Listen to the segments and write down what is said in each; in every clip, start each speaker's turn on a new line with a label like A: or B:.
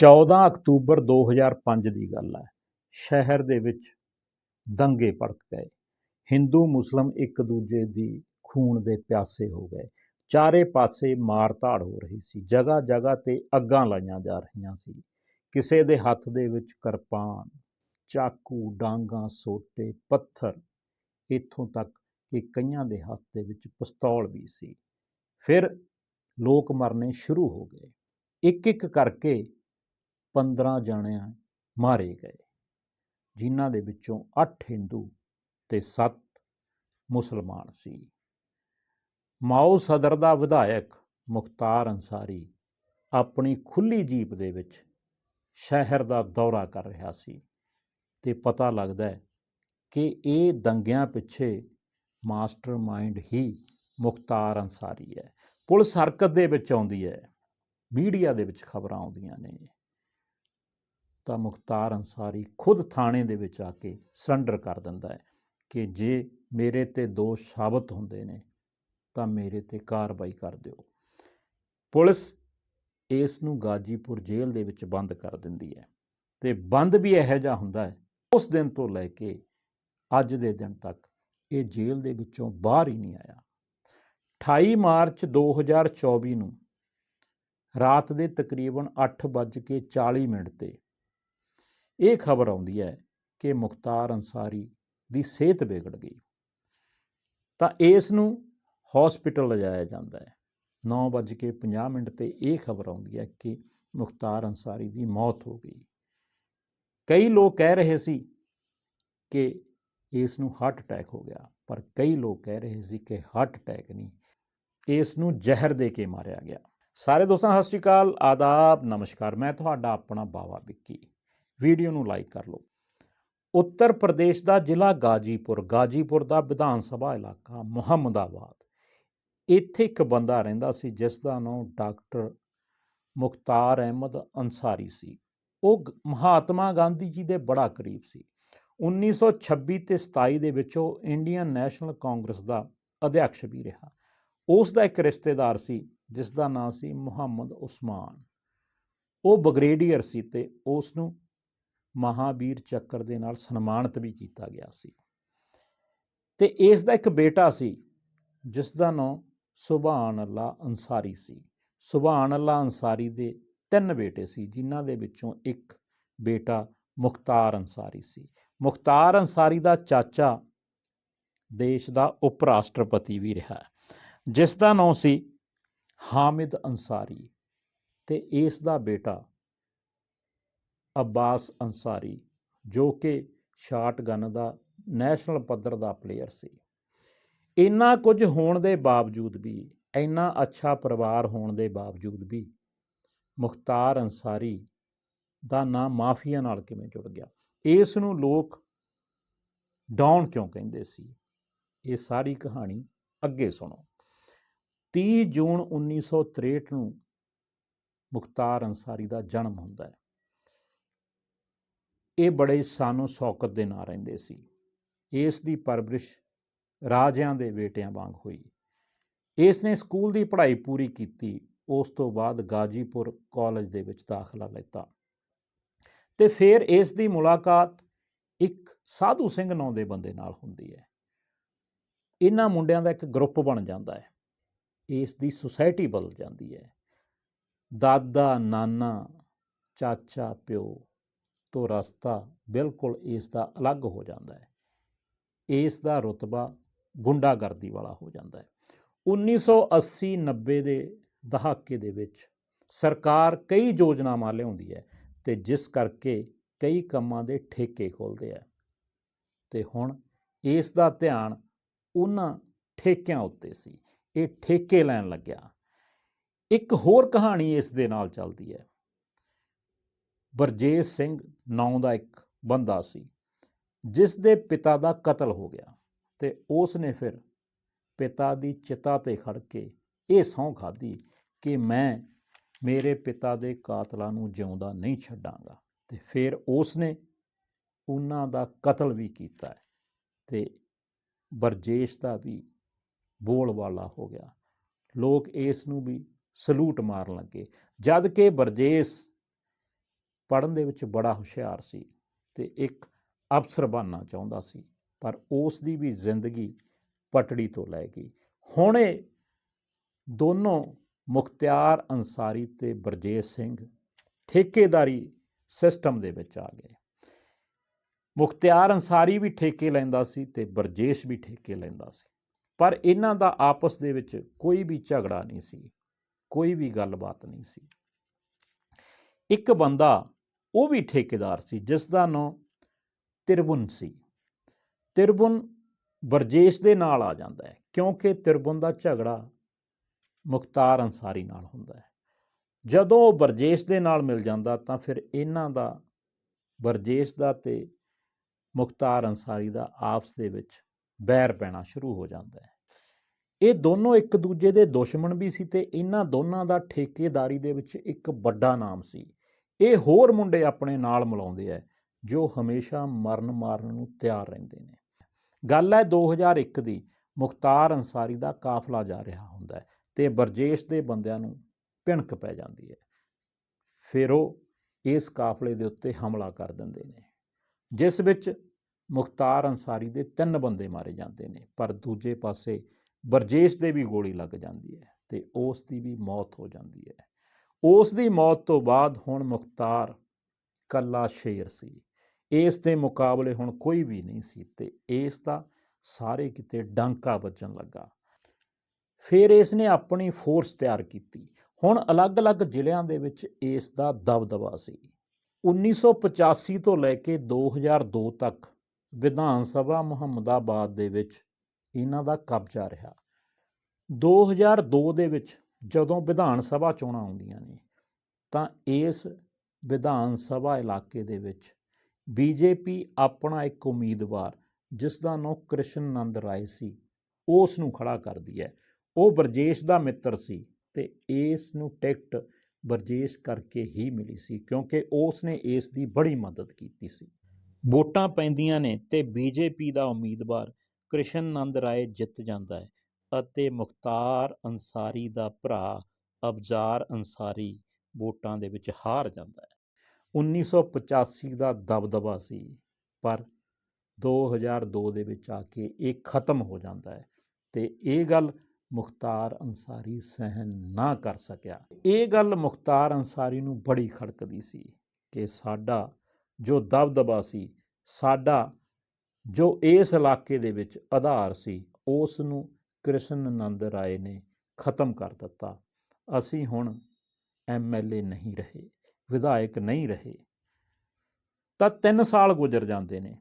A: 14 October 2005 ਦੀ ਗੱਲ ਹੈ। ਸ਼ਹਿਰ ਦੇ ਵਿੱਚ ਦੰਗੇ ਭੜਕ ਗਏ। ਹਿੰਦੂ, ਮੁਸਲਮ ਇੱਕ ਦੂਜੇ ਦੀ ਖੂਨ ਦੇ ਪਿਆਸੇ ਹੋ ਗਏ। ਚਾਰੇ ਪਾਸੇ ਮਾਰ ਧਾੜ ਹੋ ਰਹੀ ਸੀ। ਜਗ੍ਹਾ ਜਗ੍ਹਾ ਤੇ ਅੱਗਾਂ ਲਾਈਆਂ ਜਾ ਰਹੀਆਂ ਸੀ। ਕਿਸੇ ਦੇ ਹੱਥ ਦੇ ਵਿੱਚ ਕਿਰਪਾਨ, ਚਾਕੂ, ਡਾਂਗਾ, ਸੋਟੇ, ਪੱਥਰ, ਇੱਥੋਂ ਤੱਕ ਕਿ ਕਈਆਂ ਦੇ ਹੱਥ ਦੇ ਵਿੱਚ ਪਿਸਤੌਲ ਵੀ ਸੀ। ਫਿਰ ਲੋਕ ਮਰਨੇ ਸ਼ੁਰੂ ਹੋ ਗਏ। ਇੱਕ ਇੱਕ ਕਰਕੇ 15 ਜਣੇ ਮਾਰੇ ਗਏ, ਜਿਨ੍ਹਾਂ ਦੇ ਵਿੱਚੋਂ 8 ਹਿੰਦੂ ਤੇ 7 ਮੁਸਲਮਾਨ ਸੀ। ਮਾਓ ਸਦਰ ਦਾ ਵਿਧਾਇਕ ਮੁਖਤਾਰ ਅੰਸਾਰੀ ਆਪਣੀ ਖੁੱਲੀ ਜੀਪ ਦੇ ਵਿੱਚ ਸ਼ਹਿਰ ਦਾ ਦੌਰਾ ਕਰ ਰਿਹਾ ਸੀ ਤੇ ਪਤਾ ਲੱਗਦਾ ਹੈ ਕਿ ਇਹ ਦੰਗਿਆਂ ਪਿੱਛੇ ਮਾਸਟਰਮਾਈਂਡ ਹੀ ਮੁਖਤਾਰ ਅੰਸਾਰੀ ਹੈ। ਪੁਲਿਸ ਹਰਕਤ ਦੇ ਵਿੱਚ ਆਉਂਦੀ ਹੈ, ਮੀਡੀਆ ਦੇ ਵਿੱਚ ਖਬਰਾਂ ਆਉਂਦੀਆਂ ਨੇ। ਤਾਂ ਮੁਖਤਾਰ ਅੰਸਾਰੀ ਖੁਦ ਥਾਣੇ ਦੇ ਵਿੱਚ ਆ ਕੇ ਸਰੈਂਡਰ ਕਰ ਦਿੰਦਾ ਹੈ ਕਿ ਜੇ ਮੇਰੇ ਤੇ ਦੋਸ਼ ਸਾਬਤ ਹੁੰਦੇ ਨੇ, ਤਾਂ ਮੇਰੇ ਤੇ ਕਾਰਵਾਈ ਕਰ ਦਿਓ। ਪੁਲਿਸ ਇਸ ਨੂੰ ਗਾਜੀਪੁਰ ਜੇਲ੍ਹ ਦੇ ਵਿੱਚ ਬੰਦ ਕਰ ਦਿੰਦੀ ਹੈ ਤੇ ਬੰਦ ਵੀ ਇਹੋ ਜਿਹਾ ਹੁੰਦਾ ਹੈ। ਉਸ ਦਿਨ ਤੋਂ ਲੈ ਕੇ ਅੱਜ ਦੇ ਦਿਨ ਤੱਕ ਇਹ ਜੇਲ੍ਹ ਦੇ ਵਿੱਚੋਂ ਬਾਹਰ ਹੀ ਨਹੀਂ ਆਇਆ। 28 ਮਾਰਚ 2024 ਨੂੰ ਰਾਤ ਦੇ ਤਕਰੀਬਨ 8:40 ਮਿੰਟ ਤੇ ਇਹ ਖਬਰ ਆਉਂਦੀ ਹੈ ਕਿ ਮੁਖਤਾਰ ਅੰਸਾਰੀ ਦੀ ਸਿਹਤ ਵਿਗੜ ਗਈ। ਤਾਂ ਇਸ ਨੂੰ ਹਸਪੀਟਲ ਲਿਜਾਇਆ ਜਾਂਦਾ ਹੈ। 9:50 ਮਿੰਟ ਤੇ ਇਹ ਖਬਰ ਆਉਂਦੀ ਹੈ ਕਿ ਮੁਖਤਾਰ ਅੰਸਾਰੀ ਦੀ ਮੌਤ ਹੋ ਗਈ। ਕਈ ਲੋਕ ਕਹਿ ਰਹੇ ਸੀ ਕਿ ਇਸ ਨੂੰ ਹਾਰਟ ਅਟੈਕ ਹੋ ਗਿਆ, ਪਰ ਕਈ ਲੋਕ ਕਹਿ ਰਹੇ ਸੀ ਕਿ ਹਾਰਟ ਅਟੈਕ ਨਹੀਂ। ਇਸ ਨੂੰ ਜ਼ਹਿਰ ਦੇ ਕੇ ਮਾਰਿਆ ਗਿਆ। ਸਾਰੇ ਦੋਸਤਾਂ, ਸਤਿ ਸ਼੍ਰੀ ਅਕਾਲ, ਆਦਾਬ, ਨਮਸਕਾਰ। ਮੈਂ ਤੁਹਾਡਾ ਆਪਣਾ ਬਾਵਾ ਵਿੱਕੀ। ਵੀਡੀਓ ਨੂੰ ਲਾਈਕ ਕਰ ਲਓ। ਉੱਤਰ ਪ੍ਰਦੇਸ਼ ਦਾ ਜ਼ਿਲ੍ਹਾ ਗਾਜੀਪੁਰ। ਗਾਜੀਪੁਰ ਦਾ ਵਿਧਾਨ ਸਭਾ ਇਲਾਕਾ ਮੁਹੰਮਦਾਬਾਦ। ਇੱਥੇ ਇੱਕ ਬੰਦਾ ਰਹਿੰਦਾ ਸੀ, ਜਿਸ ਦਾ ਨਾਮ ਡਾਕਟਰ ਮੁਖਤਾਰ ਅਹਿਮਦ ਅੰਸਾਰੀ ਸੀ। ਉਹ ਗ- ਮਹਾਤਮਾ ਗਾਂਧੀ ਜੀ ਦੇ ਬੜਾ ਕਰੀਬ ਸੀ। 1926 ਤੇ 27 ਦੇ ਵਿੱਚ ਉਹ ਇੰਡੀਅਨ ਨੈਸ਼ਨਲ ਕਾਂਗਰਸ ਦਾ ਅਧਿਆਕਸ਼ ਵੀ ਰਿਹਾ। ਉਸ ਦਾ ਇੱਕ ਰਿਸ਼ਤੇਦਾਰ ਸੀ, ਜਿਸ ਦਾ ਨਾਮ ਸੀ ਮੁਹੰਮਦ ਉਸਮਾਨ। ਉਹ ਬਗਰੇਡੀਅਰ ਸੀ ਤੇ ਉਸ ਨੂੰ ਮਹਾਵੀਰ ਚੱਕਰ ਦੇ ਨਾਲ ਸਨਮਾਨਿਤ ਵੀ ਕੀਤਾ ਗਿਆ ਸੀ। ਤੇ ਇਸ ਦਾ ਇੱਕ ਬੇਟਾ ਸੀ ਜਿਸ ਦਾ ਨਾਮ ਸੁਭਾਨ ਅੱਲਾ ਅੰਸਾਰੀ ਸੀ। ਸੁਭਾਨ ਅੱਲਾ ਅੰਸਾਰੀ ਦੇ ਤਿੰਨ ਬੇਟੇ ਸੀ, ਜਿਨ੍ਹਾਂ ਦੇ ਵਿੱਚੋਂ ਇੱਕ ਬੇਟਾ ਮੁਖਤਾਰ ਅੰਸਾਰੀ ਸੀ। ਮੁਖਤਾਰ ਅੰਸਾਰੀ ਦਾ ਚਾਚਾ ਦੇਸ਼ ਦਾ ਉਪ ਰਾਸ਼ਟਰਪਤੀ ਵੀ ਰਿਹਾ ਜਿਸ ਦਾ ਨਾਮ ਸੀ ਹਾਮਿਦ ਅੰਸਾਰੀ ਤੇ ਇਸ ਦਾ ਬੇਟਾ ਅબ્ਬਾਸ ਅੰਸਾਰੀ ਜੋ ਕਿ ਸ਼ਾਟਗਨ ਦਾ, ਨੈਸ਼ਨਲ ਪੱਧਰ ਦਾ ਪਲੇਅਰ ਸੀ। ਇੰਨਾ ਕੁਝ ਹੋਣ ਦੇ ਬਾਵਜੂਦ ਵੀ, ਇੰਨਾ ਅੱਛਾ ਪਰਿਵਾਰ ਹੋਣ ਦੇ ਬਾਵਜੂਦ ਵੀ, ਮੁਖਤਾਰ ਅੰਸਾਰੀ ਦਾ ਨਾਮ ਮਾਫੀਆ ਨਾਲ ਕਿਵੇਂ ਜੁੜ ਗਿਆ? ਇਸ ਨੂੰ ਲੋਕ ਡਾਊਨ ਕਿਉਂ ਕਹਿੰਦੇ ਸੀ? ਇਹ ਸਾਰੀ ਕਹਾਣੀ ਅੱਗੇ ਸੁਣੋ। 30 ਜੂਨ 1963 ਨੂੰ ਮੁਖਤਾਰ ਅੰਸਾਰੀ ਦਾ ਜਨਮ ਹੁੰਦਾ ਹੈ। ਇਹ ਬੜੇ ਸਾਨੂੰ ਸ਼ੌਕਤ ਦੇ ਨਾਲ ਰਹਿੰਦੇ ਸੀ। ਇਸ ਦੀ ਪਰਵਰਿਸ਼ ਰਾਜਿਆਂ ਦੇ ਬੇਟਿਆਂ ਵਾਂਗ ਹੋਈ। ਇਸ ਨੇ ਸਕੂਲ ਦੀ ਪੜ੍ਹਾਈ ਪੂਰੀ ਕੀਤੀ, ਉਸ ਤੋਂ ਬਾਅਦ ਗਾਜੀਪੁਰ ਕਾਲਜ ਦੇ ਵਿੱਚ ਦਾਖਲਾ ਲਿੱਤਾ। ਤੇ ਫਿਰ ਇਸ ਦੀ ਮੁਲਾਕਾਤ ਇੱਕ ਸਾਧੂ ਸਿੰਘ ਨਾਂ ਦੇ ਬੰਦੇ ਨਾਲ ਹੁੰਦੀ ਹੈ। ਇਹਨਾਂ ਮੁੰਡਿਆਂ ਦਾ ਇੱਕ ਗਰੁੱਪ ਬਣ ਜਾਂਦਾ ਹੈ। ਇਸ ਦੀ ਸੁਸਾਇਟੀ ਬਦਲ ਜਾਂਦੀ ਹੈ। ਦਾਦਾ, ਨਾਨਾ, ਚਾਚਾ, ਪਿਓ ਤੋਂ ਰਸਤਾ ਬਿਲਕੁਲ ਇਸ ਦਾ ਅਲੱਗ ਹੋ ਜਾਂਦਾ ਹੈ। ਇਸ ਦਾ ਰੁਤਬਾ ਗੁੰਡਾਗਰਦੀ ਵਾਲਾ ਹੋ ਜਾਂਦਾ ਹੈ। 1980 90 ਦੇ ਦਹਾਕੇ ਦੇ ਵਿੱਚ ਸਰਕਾਰ ਕਈ ਯੋਜਨਾਵਾਂ ਲਿਆਉਂਦੀ ਹੈ ਤੇ ਜਿਸ ਕਰਕੇ ਕਈ ਕੰਮਾਂ ਦੇ ਠੇਕੇ ਖੋਲਦੇ ਆ ਤੇ ਹੁਣ ਇਸ ਦਾ ਧਿਆਨ ਉਹਨਾਂ ਠੇਕਿਆਂ ਉੱਤੇ ਸੀ। ਇਹ ਠੇਕੇ ਲੈਣ ਲੱਗਿਆ। ਇੱਕ ਹੋਰ ਕਹਾਣੀ ਇਸ ਦੇ ਨਾਲ ਚੱਲਦੀ ਹੈ। ਬਰਜੇਸ਼ ਸਿੰਘ ਨਾਂ ਦਾ ਇੱਕ ਬੰਦਾ ਸੀ ਜਿਸ ਦੇ ਪਿਤਾ ਦਾ ਕਤਲ ਹੋ ਗਿਆ ਤੇ ਉਸ ਨੇ ਫਿਰ ਪਿਤਾ ਦੀ ਚਿਤਾ ਤੇ ਖੜ ਕੇ ਇਹ ਸਹੁੰ ਖਾਧੀ ਕਿ ਮੈਂ ਮੇਰੇ ਪਿਤਾ ਦੇ ਕਾਤਲਾਂ ਨੂੰ ਜਿਉਂਦਾ ਨਹੀਂ ਛੱਡਾਂਗਾ। ਤੇ ਫਿਰ ਉਸ ਨੇ ਉਹਨਾਂ ਦਾ ਕਤਲ ਵੀ ਕੀਤਾ ਹੈ ਤੇ ਬਰਜੇਸ਼ ਦਾ ਵੀ ਬੋਲ ਵਾਲਾ ਹੋ ਗਿਆ। ਲੋਕ ਇਸ ਨੂੰ ਵੀ ਸਲੂਟ ਮਾਰਨ ਲੱਗੇ। ਜਦ ਕਿ ਬਰਜੇਸ਼ ਪੜ੍ਹਨ ਦੇ ਵਿੱਚ ਬੜਾ ਹੁਸ਼ਿਆਰ ਸੀ ਤੇ ਇੱਕ ਅਫਸਰ ਬਣਨਾ ਚਾਹੁੰਦਾ ਸੀ, ਪਰ ਉਸ ਦੀ ਵੀ ਜ਼ਿੰਦਗੀ ਪਟੜੀ ਤੋਂ ਲੈ ਗਈ। ਹੁਣੇ ਦੋਨੋਂ ਮੁਖਤਿਆਰ ਅੰਸਾਰੀ ਤੇ ਬਰਜੇਸ਼ ਸਿੰਘ ਠੇਕੇਦਾਰੀ ਸਿਸਟਮ ਦੇ ਵਿੱਚ ਆ ਗਏ। ਮੁਖਤਿਆਰ ਅੰਸਾਰੀ ਵੀ ਠੇਕੇ ਲੈਂਦਾ ਸੀ ਤੇ ਬਰਜੇਸ਼ ਵੀ ਠੇਕੇ ਲੈਂਦਾ ਸੀ। ਪਰ ਇਹਨਾਂ ਦਾ ਆਪਸ ਦੇ ਵਿੱਚ ਕੋਈ ਵੀ ਝਗੜਾ ਨਹੀਂ ਸੀ, ਕੋਈ ਵੀ ਗੱਲਬਾਤ ਨਹੀਂ ਸੀ। ਇੱਕ ਬੰਦਾ ਉਹ ਵੀ ਠੇਕੇਦਾਰ ਸੀ ਜਿਸ ਦਾ ਨਾਂ ਤਿਰਬੁਨ ਸੀ। ਤਿਰਬੁਨ ਬਰਜੇਸ਼ ਦੇ ਨਾਲ ਆ ਜਾਂਦਾ ਹੈ, ਕਿਉਂਕਿ ਤਿਰਬੁਨ ਦਾ ਝਗੜਾ ਮੁਖਤਾਰ ਅੰਸਾਰੀ ਨਾਲ ਹੁੰਦਾ ਹੈ। ਜਦੋਂ ਉਹ ਬਰਜੇਸ਼ ਦੇ ਨਾਲ ਮਿਲ ਜਾਂਦਾ, ਤਾਂ ਫਿਰ ਇਹਨਾਂ ਦਾ ਬਰਜੇਸ਼ ਦਾ ਤੇ ਮੁਖਤਾਰ ਅੰਸਾਰੀ ਦਾ ਆਪਸ ਦੇ ਵਿੱਚ ਬੈਰ ਪੈਣਾ ਸ਼ੁਰੂ ਹੋ ਜਾਂਦਾ ਹੈ। ਇਹ ਦੋਨੋਂ ਇੱਕ ਦੂਜੇ ਦੇ ਦੁਸ਼ਮਣ ਵੀ ਸੀ ਤੇ ਇਹਨਾਂ ਦੋਨਾਂ ਦਾ ਠੇਕੇਦਾਰੀ ਦੇ ਵਿੱਚ ਇੱਕ ਵੱਡਾ ਨਾਮ ਸੀ। ਇਹ ਹੋਰ ਮੁੰਡੇ ਆਪਣੇ ਨਾਲ ਮਿਲਾਉਂਦੇ ਆ ਜੋ ਹਮੇਸ਼ਾ ਮਰਨ ਮਾਰਨ ਨੂੰ ਤਿਆਰ ਰਹਿੰਦੇ ਨੇ। ਗੱਲ ਹੈ 2001 ਦੀ, ਮੁਖਤਾਰ ਅੰਸਾਰੀ ਦਾ ਕਾਫਲਾ ਜਾ ਰਿਹਾ ਹੁੰਦਾ ਹੈ ਤੇ ਬਰਜੇਸ਼ ਦੇ ਬੰਦਿਆਂ ਨੂੰ ਭਿਣਕ ਪੈ ਜਾਂਦੀ ਹੈ ਫਿਰ ਉਹ ਇਸ ਕਾਫਲੇ ਦੇ ਉੱਤੇ ਹਮਲਾ ਕਰ ਦਿੰਦੇ ਨੇ, ਜਿਸ ਵਿੱਚ ਮੁਖਤਾਰ ਅੰਸਾਰੀ ਦੇ ਤਿੰਨ ਬੰਦੇ ਮਾਰੇ ਜਾਂਦੇ ਨੇ, ਪਰ ਦੂਜੇ ਪਾਸੇ ਬਰਜੇਸ਼ ਦੇ ਵੀ ਗੋਲੀ ਲੱਗ ਜਾਂਦੀ ਹੈ ਤੇ ਉਸ ਦੀ ਵੀ ਮੌਤ ਹੋ ਜਾਂਦੀ ਹੈ ਉਸ ਦੀ ਮੌਤ ਤੋਂ ਬਾਅਦ ਹੁਣ ਮੁਖਤਾਰ ਕੱਲਾ ਸ਼ੇਰ ਸੀ। ਇਸ ਦੇ ਮੁਕਾਬਲੇ ਹੁਣ ਕੋਈ ਵੀ ਨਹੀਂ ਸੀ ਤੇ ਇਸ ਦਾ ਸਾਰੇ ਕਿਤੇ ਡਾਂਕਾ ਵੱਜਣ ਲੱਗਾ। ਫਿਰ ਇਸ ਨੇ ਆਪਣੀ ਫੋਰਸ ਤਿਆਰ ਕੀਤੀ। ਹੁਣ ਅਲੱਗ-ਅਲੱਗ ਜ਼ਿਲ੍ਹਿਆਂ ਦੇ ਵਿੱਚ ਇਸ ਦਾ ਦਬਦਬਾ ਸੀ। 1985 ਤੋਂ ਲੈ ਕੇ 2002 ਤੱਕ ਵਿਧਾਨ ਸਭਾ ਮੁਹੰਮਦਾਬਾਦ ਦੇ ਵਿੱਚ ਇਹਨਾਂ ਦਾ ਕਬਜ਼ਾ ਰਿਹਾ। 2002 ਦੇ ਵਿੱਚ ਜਦੋਂ ਵਿਧਾਨ ਸਭਾ ਚੋਣਾਂ ਆਉਂਦੀਆਂ ਨੇ, ਤਾਂ ਇਸ ਵਿਧਾਨ ਸਭਾ ਇਲਾਕੇ ਦੇ ਵਿੱਚ ਬੀਜੇਪੀ ਆਪਣਾ ਇੱਕ ਉਮੀਦਵਾਰ ਜਿਸ ਦਾ ਨਾਮ ਕ੍ਰਿਸ਼ਨ ਨੰਦ ਰਾਏ ਸੀ, ਉਸ ਨੂੰ ਖੜਾ ਕਰਦੀ ਹੈ। ਉਹ ਬਰਜੇਸ਼ ਦਾ ਮਿੱਤਰ ਸੀ ਤੇ ਇਸ ਨੂੰ ਟਿਕਟ ਬਰਜੇਸ਼ ਕਰਕੇ ਹੀ ਮਿਲੀ ਸੀ, ਕਿਉਂਕਿ ਉਸ ਨੇ ਇਸ ਦੀ ਬੜੀ ਮਦਦ ਕੀਤੀ ਸੀ। ਵੋਟਾਂ ਪੈਂਦੀਆਂ ਨੇ ਤੇ ਬੀਜੇਪੀ ਦਾ ਉਮੀਦਵਾਰ ਕ੍ਰਿਸ਼ਨ ਨੰਦ ਰਾਏ ਜਿੱਤ ਜਾਂਦਾ ਹੈ। ਅਤੇ ਮੁਖਤਾਰ ਅੰਸਾਰੀ ਦਾ ਭਰਾ ਅਬਜ਼ਾਰ ਅੰਸਾਰੀ ਵੋਟਾਂ ਦੇ ਵਿੱਚ ਹਾਰ ਜਾਂਦਾ ਹੈ। 1985 ਦਾ ਦਬਦਬਾ ਸੀ, ਪਰ 2002 ਦੇ ਵਿੱਚ ਆ ਕੇ ਇਹ ਖਤਮ ਹੋ ਜਾਂਦਾ ਹੈ ਤੇ ਇਹ ਗੱਲ ਮੁਖਤਾਰ ਅੰਸਾਰੀ ਸਹਿਨ ਨਾ ਕਰ ਸਕਿਆ। ਇਹ ਗੱਲ ਮੁਖਤਾਰ ਅੰਸਾਰੀ ਨੂੰ ਬੜੀ ਖੜਕਦੀ ਸੀ ਕਿ ਸਾਡਾ ਜੋ ਦਬਦਬਾ ਸੀ, ਸਾਡਾ ਜੋ ਇਸ ਇਲਾਕੇ ਦੇ ਵਿੱਚ ਆਧਾਰ ਸੀ, ਉਸ ਨੂੰ ਕ੍ਰਿਸ਼ਨ ਆਨੰਦ ਰਾਏ ਨੇ ਖਤਮ ਕਰ ਦਿੱਤਾ। ਅਸੀਂ ਹੁਣ ਐਮਐਲਏ ਨਹੀਂ ਰਹੇ, ਵਿਧਾਇਕ ਨਹੀਂ ਰਹੇ। ਤਾਂ 3 ਸਾਲ ਗੁਜ਼ਰ ਜਾਂਦੇ ਨੇ।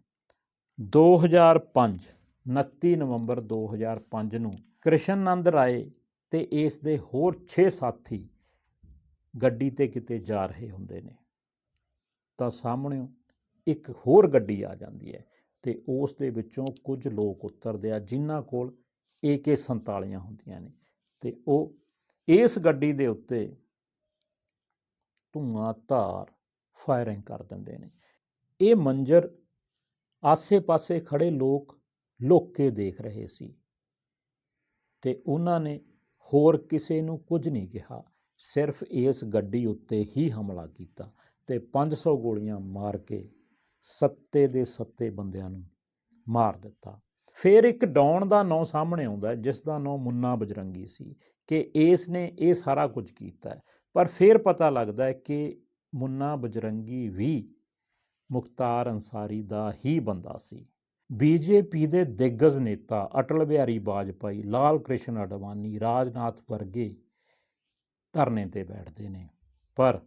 A: 2005 29 ਨਵੰਬਰ 2005 ਨੂੰ ਕ੍ਰਿਸ਼ਨ ਨੰਦ ਰਾਏ ਤੇ ਇਸ ਦੇ ਹੋਰ 6 ਸਾਥੀ ਗੱਡੀ ਤੇ ਕਿਤੇ ਜਾ ਰਹੇ ਹੁੰਦੇ ਨੇ। ਤਾਂ ਸਾਹਮਣੇ ਇੱਕ ਹੋਰ ਗੱਡੀ ਆ ਜਾਂਦੀ ਹੈ ਤੇ ਉਸ ਦੇ ਵਿੱਚੋਂ ਕੁਝ ਲੋਕ ਉਤਰਦੇ ਆ, ਜਿਨ੍ਹਾਂ ਕੋਲ AK47 ਹੁੰਦੀਆਂ ਨੇ। ਤੇ ਉਹ ਇਸ ਗੱਡੀ ਦੇ ਉੱਤੇ ਧੂਆਂ, ਧਾਰ, ਫਾਇਰਿੰਗ ਕਰ ਦਿੰਦੇ ਨੇ। ਇਹ ਮੰਜ਼ਰ ਆਸੇ-ਪਾਸੇ ਖੜੇ ਲੋਕ ਲੁੱਕ ਦੇਖ ਰਹੇ ਸੀ। ਤੇ ਉਹਨਾਂ ਨੇ ਹੋਰ ਕਿਸੇ ਨੂੰ ਕੁਝ ਨਹੀਂ ਕਿਹਾ। ਸਿਰਫ ਇਸ ਗੱਡੀ ਉੱਤੇ ਹੀ ਹਮਲਾ ਕੀਤਾ ਤੇ 500 ਗੋਲੀਆਂ ਮਾਰ ਕੇ ਸੱਤੇ ਦੇ ਸੱਤੇ ਬੰਦਿਆਂ ਨੂੰ ਮਾਰ ਦਿੱਤਾ। ਫਿਰ ਇੱਕ ਡੌਨ ਦਾ ਨਾਂ ਸਾਹਮਣੇ ਆਉਂਦਾ ਜਿਸ ਦਾ ਨਾਂ ਮੁੰਨਾ ਬਜਰੰਗੀ ਸੀ ਕਿ ਇਸ ਨੇ ਇਹ ਸਾਰਾ ਕੁਝ ਕੀਤਾ ਪਰ ਫਿਰ ਪਤਾ ਲੱਗਦਾ ਹੈ ਕਿ ਮੁੰਨਾ ਬਜਰੰਗੀ ਵੀ ਮੁਖਤਾਰ ਅੰਸਾਰੀ ਦਾ ਹੀ ਬੰਦਾ ਸੀ। ਬੀਜੇਪੀ ਦੇ ਦਿੱਗਜ ਨੇਤਾ, ਅਟਲ ਬਿਹਾਰੀ ਵਾਜਪਾਈ ਲਾਲ ਕ੍ਰਿਸ਼ਨ ਅਡਵਾਨੀ, ਰਾਜਨਾਥ ਵਰਗੇ ਧਰਨੇ ਤੇ ਬੈਠਦੇ ਨੇ। ਪਰ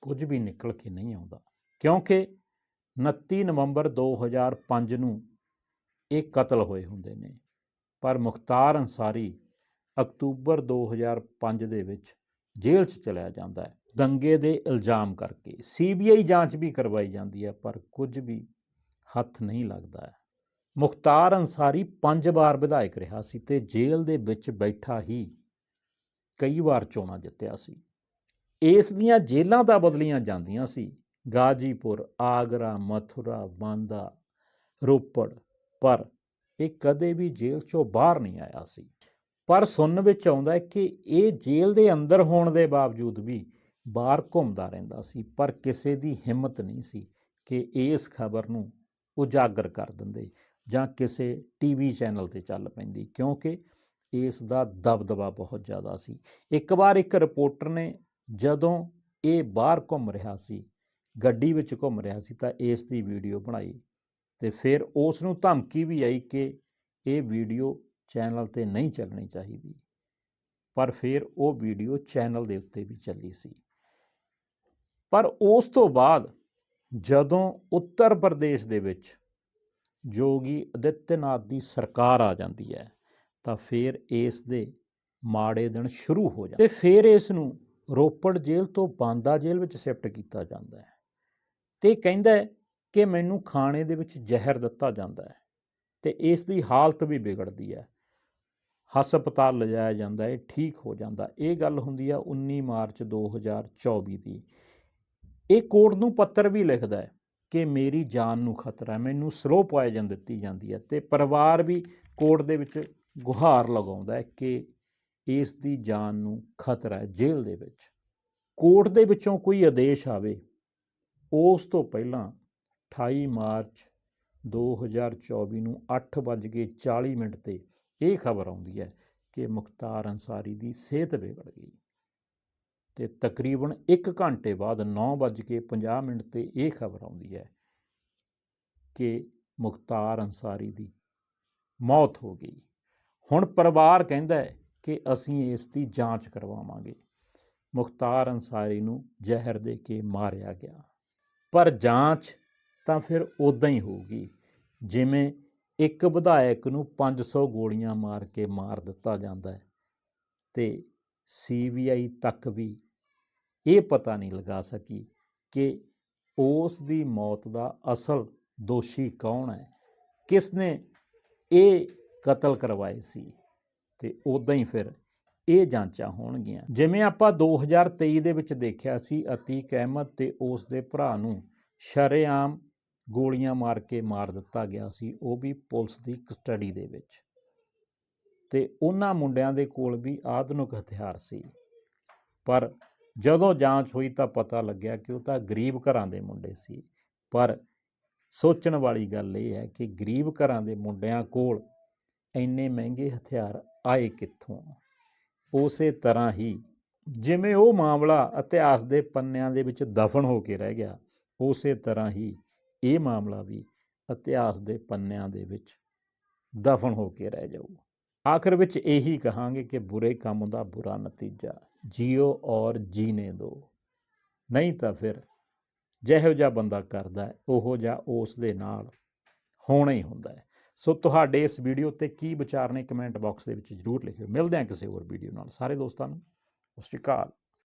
A: ਕੁਝ ਵੀ ਨਿਕਲ ਕੇ ਨਹੀਂ ਆਉਂਦਾ, ਕਿਉਂਕਿ 29 ਨਵੰਬਰ 2005 ਨੂੰ ਇਹ ਕਤਲ ਹੋਏ ਹੁੰਦੇ ਨੇ। ਪਰ ਮੁਖਤਾਰ ਅੰਸਾਰੀ ਅਕਤੂਬਰ 2005 ਦੇ ਵਿੱਚ ਜੇਲ੍ਹ 'ਚ ਚਲਿਆ ਜਾਂਦਾ ਹੈ। ਦੰਗੇ ਦੇ ਇਲਜ਼ਾਮ ਕਰਕੇ ਸੀਬੀਆਈ ਜਾਂਚ ਵੀ ਕਰਵਾਈ ਜਾਂਦੀ ਹੈ, ਪਰ ਕੁਝ ਵੀ ਹੱਥ ਨਹੀਂ ਲੱਗਦਾ ਹੈ। ਮੁਖਤਾਰ ਅੰਸਾਰੀ ਪੰਜ ਵਾਰ ਵਿਧਾਇਕ ਰਿਹਾ ਸੀ ਤੇ ਜੇਲ੍ਹ ਦੇ ਵਿੱਚ ਬੈਠਾ ਹੀ ਕਈ ਵਾਰ ਚੋਣਾਂ ਜਿੱਤਿਆ ਸੀ। ਇਸ ਦੀਆਂ ਜੇਲ੍ਹਾਂ ਤਾਂ ਬਦਲੀਆਂ ਜਾਂਦੀਆਂ ਸੀ। ਗਾਜੀਪੁਰ, ਆਗਰਾ, ਮਥੁਰਾ ਬਾਂਦਾ ਰੋਪੜ ਪਰ ਇਹ ਕਦੇ ਵੀ ਜੇਲ੍ਹ ਚੋਂ ਬਾਹਰ ਨਹੀਂ ਆਇਆ ਸੀ। ਪਰ ਸੁਣਨ ਵਿੱਚ ਆਉਂਦਾ ਹੈ ਕਿ ਇਹ ਜੇਲ੍ਹ ਦੇ ਅੰਦਰ ਹੋਣ ਦੇ ਬਾਵਜੂਦ ਵੀ ਬਾਹਰ ਘੁੰਮਦਾ ਰਹਿੰਦਾ ਸੀ, ਪਰ ਕਿਸੇ ਦੀ ਹਿੰਮਤ ਨਹੀਂ ਸੀ ਕਿ ਇਸ ਖਬਰ ਨੂੰ ਉਜਾਗਰ ਕਰ ਦਿੰਦੇ ਜਾਂ ਕਿਸੇ ਟੀਵੀ ਚੈਨਲ ਤੇ ਚੱਲ ਪੈਂਦੀ, ਕਿਉਂਕਿ ਇਸ ਦਾ ਦਬਦਬਾ ਬਹੁਤ ਜ਼ਿਆਦਾ ਸੀ। ਇੱਕ ਵਾਰ ਇੱਕ ਰਿਪੋਰਟਰ ਨੇ ਜਦੋਂ ਇਹ ਬਾਹਰ ਘੁੰਮ ਰਿਹਾ ਸੀ, ਗੱਡੀ ਵਿੱਚ ਘੁੰਮ ਰਿਹਾ ਸੀ ਤਾਂ ਇਸ ਦੀ ਵੀਡੀਓ ਬਣਾਈ। ਤੇ ਫਿਰ ਉਸ ਨੂੰ ਧਮਕੀ ਵੀ ਆਈ ਕਿ ਇਹ ਵੀਡੀਓ ਚੈਨਲ ਤੇ ਨਹੀਂ ਚੱਲਣੀ ਚਾਹੀਦੀ। ਪਰ ਫਿਰ ਉਹ ਵੀਡੀਓ ਚੈਨਲ ਦੇ ਉੱਤੇ ਵੀ ਚੱਲੀ ਸੀ। ਪਰ ਉਸ ਤੋਂ ਬਾਅਦ ਜਦੋਂ ਉੱਤਰ ਪ੍ਰਦੇਸ਼ ਦੇ ਵਿੱਚ ਯੋਗੀ ਅਦਿੱਤਿਆਨਾਥ ਦੀ ਸਰਕਾਰ ਆ ਜਾਂਦੀ ਹੈ, ਤਾਂ ਫਿਰ ਇਸ ਦੇ ਮਾੜੇ ਦਿਨ ਸ਼ੁਰੂ ਹੋ ਜਾਂਦੇ ਤੇ ਫਿਰ ਇਸ ਨੂੰ ਰੋਪੜ ਜੇਲ੍ਹ ਤੋਂ ਬਾਂਦਾ ਜੇਲ੍ਹ ਵਿੱਚ ਸ਼ਿਫਟ ਕੀਤਾ ਜਾਂਦਾ ਹੈ। ਤੇ ਕਹਿੰਦਾ ਕਿ ਮੈਨੂੰ ਖਾਣੇ ਦੇ ਵਿੱਚ ਜ਼ਹਿਰ ਦਿੱਤਾ ਜਾਂਦਾ ਹੈ ਤੇ ਇਸ ਦੀ ਹਾਲਤ ਵੀ ਵਿਗੜਦੀ ਹੈ। ਹਸਪਤਾਲ ਲਿਜਾਇਆ ਜਾਂਦਾ ਹੈ, ਠੀਕ ਹੋ ਜਾਂਦਾ। ਇਹ ਗੱਲ ਹੁੰਦੀ ਆ 19 ਮਾਰਚ 2024 ਦੀ। ਇਹ ਕੋਰਟ ਨੂੰ ਪੱਤਰ ਵੀ ਲਿਖਦਾ ਹੈ ਕਿ ਮੇਰੀ ਜਾਨ ਨੂੰ ਖਤਰਾ ਹੈ, ਮੈਨੂੰ ਸਲੋ ਪੋਇਜ਼ਨ ਦਿੱਤੀ ਜਾਂਦੀ ਹੈ ਤੇ ਪਰਿਵਾਰ ਵੀ ਕੋਰਟ ਦੇ ਵਿੱਚ ਗੁਹਾਰ ਲਗਾਉਂਦਾ ਹੈ ਕਿ ਇਸ ਦੀ ਜਾਨ ਨੂੰ ਖਤਰਾ ਹੈ ਜੇਲ੍ਹ ਦੇ ਵਿੱਚ। ਕੋਰਟ ਦੇ ਵਿੱਚੋਂ ਕੋਈ ਆਦੇਸ਼ ਆਵੇ, ਉਸ ਤੋਂ ਪਹਿਲਾਂ 28 ਮਾਰਚ 2024 ਨੂੰ 8:40 ਮਿੰਟ ਤੇ ਇਹ ਖਬਰ ਆਉਂਦੀ ਹੈ ਕਿ ਮੁਖਤਾਰ ਅੰਸਾਰੀ ਦੀ ਸਿਹਤ ਵਿਗੜ ਗਈ ਤੇ ਤਕਰੀਬਨ 1 ਘੰਟੇ ਬਾਅਦ 9:50 ਮਿੰਟ ਤੇ ਇਹ ਖਬਰ ਆਉਂਦੀ ਹੈ ਕਿ ਮੁਖਤਾਰ ਅੰਸਾਰੀ ਦੀ ਮੌਤ ਹੋ ਗਈ। ਹੁਣ ਪਰਿਵਾਰ ਕਹਿੰਦਾ ਹੈ ਕਿ ਅਸੀਂ ਇਸ ਦੀ ਜਾਂਚ ਕਰਵਾਵਾਂਗੇ। ਮੁਖਤਾਰ ਅੰਸਾਰੀ ਨੂੰ ਜ਼ਹਿਰ ਦੇ ਕੇ ਮਾਰਿਆ ਗਿਆ। ਪਰ ਜਾਂਚ ਤਾਂ ਫਿਰ ਉਦਾਂ ਹੀ ਹੋਊਗੀ। ਜਿਵੇਂ ਇੱਕ ਵਿਧਾਇਕ ਨੂੰ 500 ਗੋਲੀਆਂ ਮਾਰ ਕੇ ਮਾਰ ਦਿੱਤਾ ਜਾਂਦਾ ਹੈ ਤੇ ਸੀਬੀਆਈ ਤੱਕ ਵੀ ਇਹ ਪਤਾ ਨਹੀਂ ਲਗਾ ਸਕੀ ਕਿ ਉਸ ਦੀ ਮੌਤ ਦਾ ਅਸਲ ਦੋਸ਼ੀ ਕੌਣ ਹੈ। ਕਿਸ ਨੇ ਇਹ ਕਤਲ ਕਰਵਾਏ ਸੀ ਤੇ ਉਦਾਂ ਹੀ ਫਿਰ ਇਹ ਜਾਂਚਾਂ ਹੋਣਗੀਆਂ। ਜਿਵੇਂ ਆਪਾਂ 2023 ਦੇ ਵਿੱਚ ਦੇਖਿਆ ਸੀ ਅਤੀਕ ਅਹਿਮਦ ਤੇ ਉਸ ਦੇ ਭਰਾ ਨੂੰ ਸ਼ਰੇਆਮ ਗੋਲੀਆਂ ਮਾਰ ਕੇ ਮਾਰ ਦਿੱਤਾ ਗਿਆ ਸੀ, ਉਹ ਵੀ ਪੁਲਿਸ ਦੀ ਕਸਟਡੀ ਦੇ ਵਿੱਚ। ਤੇ ਉਹਨਾਂ ਮੁੰਡਿਆਂ ਦੇ ਕੋਲ ਵੀ ਆਧੁਨਿਕ ਹਥਿਆਰ ਸੀ। ਪਰ ਜਦੋਂ ਜਾਂਚ ਹੋਈ ਤਾਂ ਪਤਾ ਲੱਗਿਆ ਕਿ ਉਹ ਤਾਂ ਗਰੀਬ ਘਰਾਂ ਦੇ ਮੁੰਡੇ ਸੀ। ਪਰ ਸੋਚਣ ਵਾਲੀ ਗੱਲ ਇਹ ਹੈ ਕਿ ਗਰੀਬ ਘਰਾਂ ਦੇ ਮੁੰਡਿਆਂ ਕੋਲ ਇੰਨੇ ਮਹਿੰਗੇ ਹਥਿਆਰ ਆਏ ਕਿੱਥੋਂ? ਉਸੇ ਤਰ੍ਹਾਂ ਹੀ ਜਿਵੇਂ ਉਹ ਮਾਮਲਾ ਇਤਿਹਾਸ ਦੇ ਪੰਨਿਆਂ ਦੇ ਵਿੱਚ ਦਫਨ ਹੋ ਕੇ ਰਹਿ ਗਿਆ, ਉਸੇ ਤਰ੍ਹਾਂ ਹੀ ਇਹ ਮਾਮਲਾ ਵੀ ਇਤਿਹਾਸ ਦੇ ਪੰਨਿਆਂ ਦੇ ਵਿੱਚ ਦਫਨ ਹੋ ਕੇ ਰਹਿ ਜਾਊਗਾ। ਆਖਰ ਵਿੱਚ ਇਹੀ ਕਹਾਂਗੇ ਕਿ ਬੁਰੇ ਕੰਮ ਦਾ ਬੁਰਾ ਨਤੀਜਾ ਜੀਓ ਔਰ ਜੀਨੇ ਦੋ। ਨਹੀਂ ਤਾਂ ਫਿਰ ਜਿਹੋ ਜਿਹਾ ਬੰਦਾ ਕਰਦਾ ਹੈ, ਉਹੋ ਜਿਹਾ ਉਸ ਦੇ ਨਾਲ ਹੋਣਾ ਹੀ ਹੁੰਦਾ ਹੈ। ਸੋ ਤੁਹਾਡੇ ਇਸ ਵੀਡੀਓ ਤੇ ਕੀ ਵਿਚਾਰ ਨੇ ਕਮੈਂਟ ਬਾਕਸ ਦੇ ਵਿੱਚ ਜਰੂਰ ਲਿਖਿਓ। ਮਿਲਦੇ ਹਾਂ ਕਿਸੇ ਹੋਰ ਵੀਡੀਓ ਨਾਲ। ਸਾਰੇ ਦੋਸਤਾਂ ਨੂੰ, ਸਤਿ ਸ਼੍ਰੀ ਅਕਾਲ।